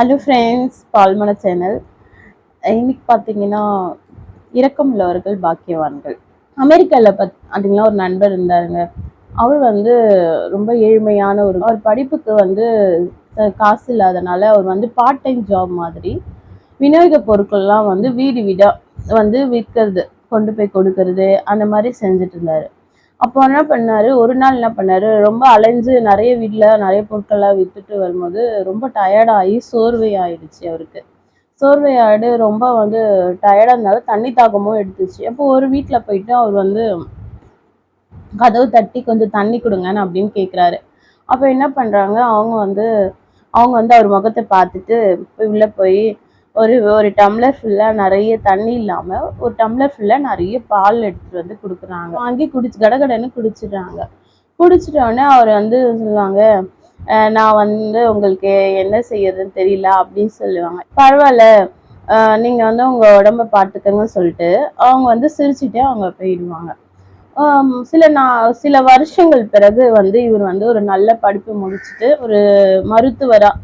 Hello friends பால்மன channel இன்னைக்கு பார்த்தீங்கன்னா இரக்கம் உள்ளவர்கள் பாக்கியவான்கள். அமெரிக்காவில் பத் பார்த்தீங்கன்னா ஒரு நண்பர் இருந்தாருங்க. அவர் வந்து ரொம்ப ஏழ்மையான ஒரு அவர் படிப்புக்கு வந்து காசு இல்லாதனால அவர் வந்து பார்ட் டைம் ஜாப் மாதிரி விநியோக பொருட்கள்லாம் வந்து வீடு வீடாக வந்து விற்கிறது கொண்டு போய் கொடுக்கறது அந்த மாதிரி செஞ்சுட்டு இருந்தார். அப்போ என்ன பண்ணாரு? ஒரு நாள் என்ன பண்ணாரு? ரொம்ப அலைஞ்சு நிறைய வீட்டில் நிறைய பொருட்கள்லாம் வித்துட்டு வரும்போது ரொம்ப டயர்டாகி சோர்வை ஆயிடுச்சு அவருக்கு. சோர்வை ஆடு ரொம்ப வந்து டயர்டாக இருந்தாலும் தண்ணி தாக்கமும் எடுத்துச்சு. அப்போ ஒரு வீட்டில் போயிட்டு அவர் வந்து கதவு தட்டி கொஞ்சம் தண்ணி கொடுங்கன்னு அப்படின்னு கேட்குறாரு அப்போ என்ன பண்ணுறாங்க அவங்க வந்து அவங்க வந்து அவர் முகத்தை பார்த்துட்டு போய் உள்ளே போய் ஒரு ஒரு டம்ளர் ஃபுல்லாக நிறைய தண்ணி இல்லாமல் ஒரு டம்ளர் ஃபுல்லாக நிறைய பால் எடுத்துகிட்டு வந்து கொடுக்குறாங்க. வாங்கி குடிச்சு கடகடன்னு குடிச்சிடுறாங்க. குடிச்சிட்டோடனே அவர் வந்து சொல்லுவாங்க நான் வந்து உங்களுக்கு என்ன செய்யறதுன்னு தெரியல அப்படின்னு சொல்லுவாங்க. பரவாயில்ல நீங்கள் வந்து உங்கள் உடம்ப பார்த்துக்கங்கன்னு சொல்லிட்டு அவங்க வந்து சிரிச்சுட்டே அவங்க போயிடுவாங்க. சில நா சில வருஷங்கள் பிறகு வந்து இவர் வந்து ஒரு நல்ல படிப்பு முடிச்சுட்டு ஒரு மருத்துவராக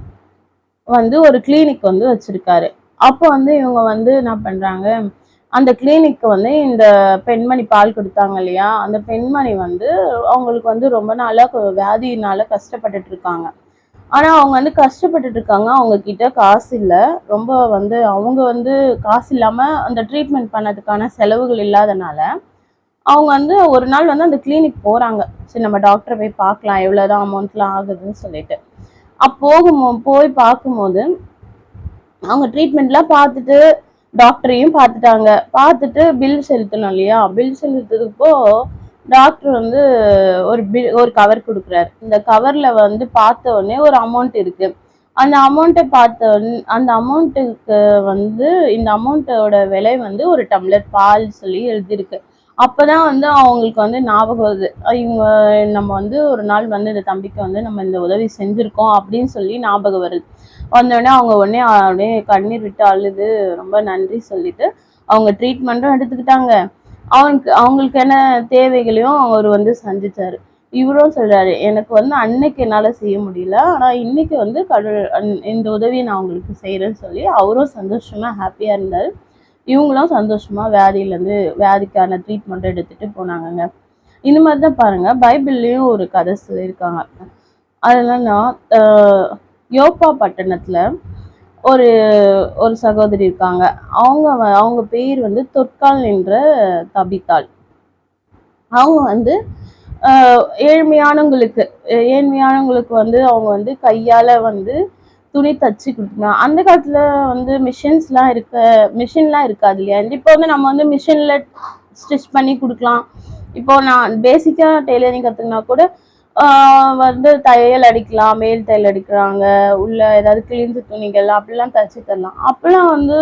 வந்து ஒரு கிளினிக் வந்து வச்சுருக்காரு. அப்போ வந்து இவங்க வந்து என்ன பண்றாங்க அந்த கிளினிக்கு வந்து இந்த பெண்மணி பால் கொடுத்தாங்க இல்லையா அந்த பெண்மணி வந்து அவங்களுக்கு வந்து ரொம்ப நாளா வியாதியினால கஷ்டப்பட்டுட்டு இருக்காங்க. ஆனா அவங்க வந்து கஷ்டப்பட்டுட்டு இருக்காங்க அவங்க கிட்ட காசு இல்லை. ரொம்ப வந்து அவங்க வந்து காசு இல்லாம அந்த ட்ரீட்மெண்ட் பண்ணதுக்கான செலவுகள் இல்லாதனால அவங்க வந்து ஒரு நாள் வந்து அந்த கிளினிக் போறாங்க. சரி நம்ம டாக்டரை போய் பார்க்கலாம் எவ்வளோதான் அமௌண்ட்லாம் ஆகுதுன்னு சொல்லிட்டு. அப்போ போகும் போய் பார்க்கும்போது அவங்க ட்ரீட்மெண்ட்லாம் பார்த்துட்டு டாக்டரையும் பார்த்துட்டாங்க. பார்த்துட்டு பில் செலுத்தணும் இல்லையா? பில் செலுத்துறதுப்போ டாக்டர் வந்து ஒரு பில் ஒரு கவர் கொடுக்குறாரு. இந்த கவரில் வந்து பார்த்த உடனே ஒரு அமௌண்ட் இருக்கு. அந்த அமௌண்ட்டை பார்த்த அந்த அமௌண்ட்டுக்கு வந்து இந்த அமௌண்ட்டோட விலை வந்து ஒரு டம்ளர் பால் சொல்லி எழுதியிருக்கு. அப்போதான் வந்து அவங்களுக்கு வந்து ஞாபகம் வருது. இவங்க நம்ம வந்து ஒரு நாள் வந்து இந்த தம்பிக்கு வந்து நம்ம இந்த உதவி செஞ்சுருக்கோம் அப்படின்னு சொல்லி ஞாபகம் வருது. வந்தோடனே அவங்க உடனே அப்படியே கண்ணீர் விட்டு அழுது ரொம்ப நன்றி சொல்லிட்டு அவங்க ட்ரீட்மெண்ட்டும் எடுத்துக்கிட்டாங்க. அவனுக்கு அவங்களுக்கு என்ன தேவைகளையும் அவர் வந்து சந்திச்சாரு. இவரும் சொல்றாரு எனக்கு வந்து அன்னைக்கு என்னால் செய்ய முடியல ஆனால் இன்னைக்கு வந்து கடவுள் இந்த உதவியை நான் உங்களுக்கு செய்யறேன்னு சொல்லி அவரும் சந்தோஷமா ஹாப்பியாக இருந்தார். இவங்களும் சந்தோஷமாக வியாதியிலேருந்து வியாதிக்கான ட்ரீட்மெண்ட் எடுத்துகிட்டு போனாங்கங்க. இந்த மாதிரி தான் பாருங்கள் பைபிள்லேயும் ஒரு கதை சொல்லியிருக்காங்க. அதெல்லாம் யோப்பா பட்டணத்தில் ஒரு ஒரு சகோதரி இருக்காங்க. அவங்க வ- அவங்க பேர் வந்து தொற்கால் என்ற தபித்தாள். அவங்க வந்து ஏழ்மையானவங்களுக்கு ஏழ்மையானவங்களுக்கு வந்து அவங்க வந்து கையால் வந்து துணி தச்சு கொடுக்கணும். அந்த காலத்தில் வந்து மிஷின்ஸ்லாம் இருக்க மிஷின்லாம் இருக்காது இல்லையா? இப்போ வந்து நம்ம வந்து மிஷினில் ஸ்டிச் பண்ணி கொடுக்கலாம். இப்போ நான் பேசிக்காக டெய்லரிங் கற்றுக்கினா கூட வந்து தையல் அடிக்கலாம் மேல் தையல் அடிக்கிறாங்க உள்ள ஏதாவது கிழிஞ்ச துணிகள் அப்படிலாம் தச்சு தரலாம். அப்போல்லாம் வந்து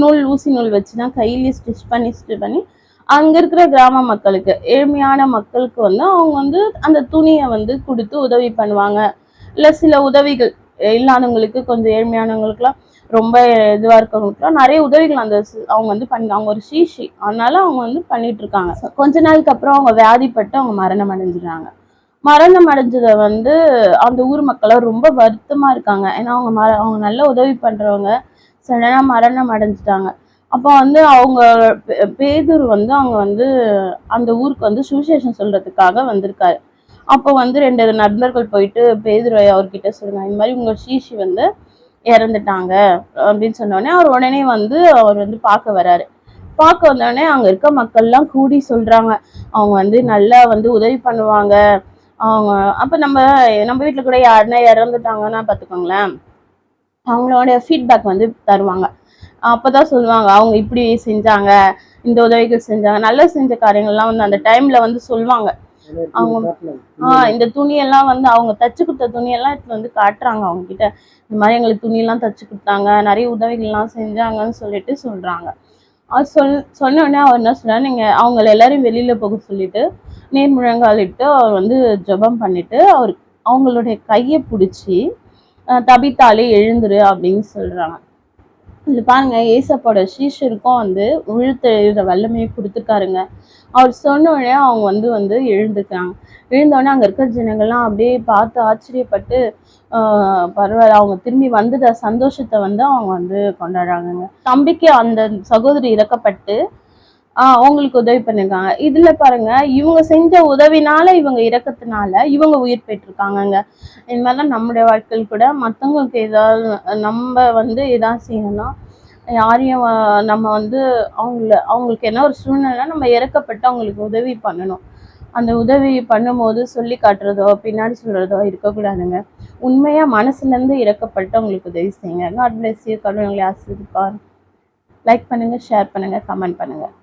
நூல் ஊசி நூல் வச்சு தான் கையிலேயே ஸ்டிச் பண்ணி ஸ்டிச் பண்ணி அங்கே இருக்கிற கிராம மக்களுக்கு ஏழ்மையான மக்களுக்கு வந்து அவங்க வந்து அந்த துணியை வந்து கொடுத்து உதவி பண்ணுவாங்க. இல்லை சில உதவிகள் இல்லாதவங்களுக்கு கொஞ்சம் ஏழ்மையானவங்களுக்குலாம் ரொம்ப இதுவாக இருக்கவங்களுக்குலாம் நிறைய உதவிகள் அந்த அவங்க வந்து பண்ணி அவங்க ஒரு சீஷி அதனால அவங்க வந்து பண்ணிட்டு இருக்காங்க கொஞ்ச நாளுக்கு அப்புறம் அவங்க வியாதிப்பட்டு அவங்க மரணம் அடைஞ்சிடுறாங்க. மரணம் அடைஞ்சதை வந்து அந்த ஊர் மக்கள் ரொம்ப வருத்தமாக இருக்காங்க. ஏன்னா அவங்க மர அவங்க நல்ல உதவி பண்ணுறவங்க சடனாக மரணம் அடைஞ்சிட்டாங்க. அப்போ வந்து அவங்க பே- வந்து அவங்க வந்து அந்த ஊருக்கு வந்து சுவிசேஷம் சொல்கிறதுக்காக வந்திருக்காரு. அப்போ வந்து ரெண்டு நண்பர்கள் போயிட்டு பேதுரு அவர்கிட்ட சொல்லுங்க. இந்த மாதிரி உங்கள் சீஷி வந்து இறந்துட்டாங்க அப்படின்னு சொன்னோடனே அவர் உடனே வந்து அவர் வந்து பார்க்க வராரு. பார்க்க வந்தோடனே அங்கே இருக்க மக்கள்லாம் கூடி சொல்கிறாங்க அவங்க வந்து நல்லா வந்து உதவி பண்ணுவாங்க. அவங்க அப்போ நம்ம நம்ம வீட்டில் கூட யாருன்னா இறந்துட்டாங்கன்னா பார்த்துக்கோங்களேன். அவங்களோட ஃபீட்பேக் வந்து தருவாங்க. அப்போ தான் சொல்லுவாங்க அவங்க இப்படி செஞ்சாங்க இந்த உதவிகள் செஞ்சாங்க நல்லா செஞ்ச காரியங்கள்லாம் வந்து அந்த டைமில் வந்து சொல்லுவாங்க. அவங்க ஆஹ் இந்த துணியெல்லாம் வந்து அவங்க தச்சு கொடுத்த துணியெல்லாம் எடுத்து வந்து காட்டுறாங்க அவங்க கிட்ட இந்த மாதிரி எங்களுக்கு துணியெல்லாம் தச்சு கொடுத்தாங்க நிறைய உதவிகள்லாம் செஞ்சாங்கன்னு சொல்லிட்டு சொல்றாங்க. அது சொல் சொன்ன உடனே அவர் என்ன சொல்றாரு நீங்க அவங்கள எல்லாரையும் வெளியில போக சொல்லிட்டு நேர் முழங்காலிட்டு அவர் வந்து ஜெபம் பண்ணிட்டு அவர் அவங்களுடைய கையை பிடிச்சி தபித்தாலே எழுந்துரு அப்படின்னு சொல்றாங்க. இது பாருங்க ஏசப்போட சீஷருக்கும் வந்து உழுத்த வல்லமையை கொடுத்துருக்காருங்க. அவர் சொன்ன உடனே அவங்க வந்து வந்து எழுந்துக்கிறாங்க எழுந்தோடனே அங்கே இருக்கிற ஜனங்கள்லாம் அப்படியே பார்த்து ஆச்சரியப்பட்டு ஆஹ் பரவாயில்ல அவங்க திரும்பி வந்துட்ட சந்தோஷத்தை வந்து அவங்க வந்து கொண்டாடுறாங்கங்க. தம்பிக்கு அந்த சகோதரி இறக்கப்பட்டு அவங்களுக்கு உதவி பண்ணிருக்காங்க. இதுல பாருங்க இவங்க செஞ்ச உதவினால இவங்க இறக்கத்தினால இவங்க உயிர் பெற்றிருக்காங்கங்க. இது மாதிரிலாம் நம்முடைய வாழ்க்கையில் கூட மற்றவங்களுக்கு ஏதாவது நம்ம வந்து இதான் செய்யணும் யாரையும் நம்ம வந்து அவங்கள அவங்களுக்கு என்ன ஒரு சூழ்நிலை நம்ம இறக்கப்பட்டு அவங்களுக்கு உதவி பண்ணணும். அந்த உதவி பண்ணும்போது சொல்லி காட்டுறதோ பின்னாடி சொல்கிறதோ இருக்கக்கூடாதுங்க. உண்மையாக மனசுலேருந்து இறக்கப்பட்டு அவங்களுக்கு உதவி செய்யுங்க. காட் பிளஸ் யூ கடவுளை ஆசிரியப்பார் லைக் பண்ணுங்கள் ஷேர் பண்ணுங்கள் கமெண்ட் பண்ணுங்கள்